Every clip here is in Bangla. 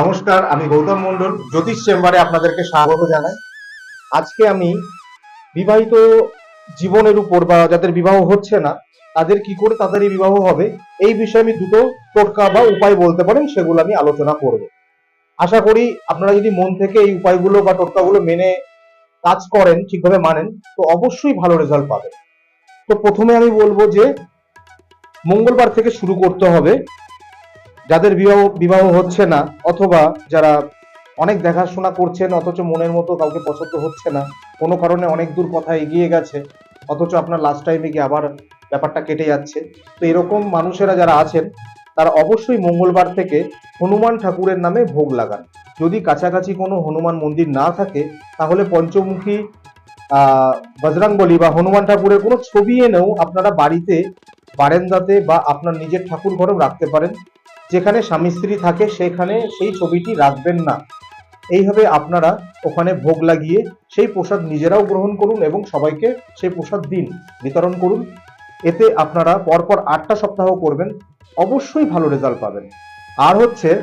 নমস্কার, আমি গৌতম মন্ডল জ্যোতিষ চেম্বারে আপনাদেরকে স্বাগত জানাই। আজকে আমি বিবাহিত জীবনের উপর বা যাদের বিবাহ হচ্ছে না, তাদের কি করে তাড়াতাড়ি বিবাহ হবে, এই বিষয়ে আমি দুটো টোটকা বা উপায় বলতে পারেন, সেগুলো আমি আলোচনা করব। আশা করি আপনারা যদি মন থেকে এই উপায়গুলো বা টোটকাগুলো মেনে কাজ করেন, ঠিকভাবে মানেন, তো অবশ্যই ভালো রেজাল্ট পাবেন। তো প্রথমে আমি বলব যে, মঙ্গলবার থেকে শুরু করতে হবে। যাদের বিবাহ বিবাহ হচ্ছে না, অথবা যারা অনেক দেখাশোনা করছেন, অথচ মনের মতো কাউকে পছন্দ হচ্ছে না, কোনো কারণে অনেক দূর কথা এগিয়ে গেছে, অথচ আপনার লাস্ট টাইমে গিয়ে আবার ব্যাপারটা কেটে যাচ্ছে। তো এরকম মানুষেরা যারা আছেন, তারা অবশ্যই মঙ্গলবার থেকে হনুমান ঠাকুরের নামে ভোগ লাগান। যদি কাছাকাছি কোনো হনুমান মন্দির না থাকে, তাহলে পঞ্চমুখী বজরাঙ্গলি বা হনুমান ঠাকুরের কোনো ছবি এনেও আপনারা বাড়িতে বারেন্দাতে বা আপনার নিজের ঠাকুর ঘরেও রাখতে পারেন। যেখানে স্বামী স্ত্রী থাকে, সেখানে সেই ছবিটি রাখবেন না। এইভাবে আপনারা ওখানে ভোগ লাগিয়ে সেই প্রসাদ নিজেরাও গ্রহণ করুন এবং সবাইকে সেই প্রসাদ দিন, বিতরণ করুন। এতে আপনারা পরপর আটটা সপ্তাহ করবেন, অবশ্যই ভালো রেজাল্ট পাবেন। আর হচ্ছে,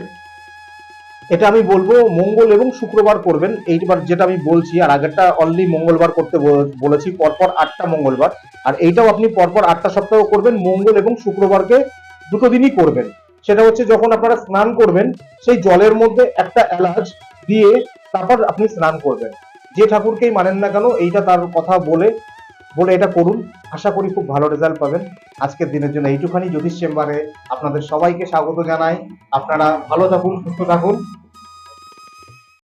এটা আমি বলব মঙ্গল এবং শুক্রবার করবেন। এইবার যেটা আমি বলছি, আর আগেরটা অনলি মঙ্গলবার করতে বলেছি, পরপর আটটা মঙ্গলবার। আর এইটাও আপনি পরপর আটটা সপ্তাহ করবেন, মঙ্গল এবং শুক্রবারকে দুটো দিনই করবেন। সেটা হচ্ছে যখন আপনারা স্নান করবেন, সেই জলের মধ্যে একটা এলাচ দিয়ে তারপর আপনি স্নান করবেন। যে ঠাকুরকেই মানেন না কেন, এইটা তার কথা বলে বলে এটা করুন। আশা করি খুব ভালো রেজাল্ট পাবেন। আজকের দিনের জন্য এইটুখানি জ্যোতিষ চেম্বারে আপনাদের সবাইকে স্বাগত জানাই। আপনারা ভালো থাকুন, সুস্থ থাকুন।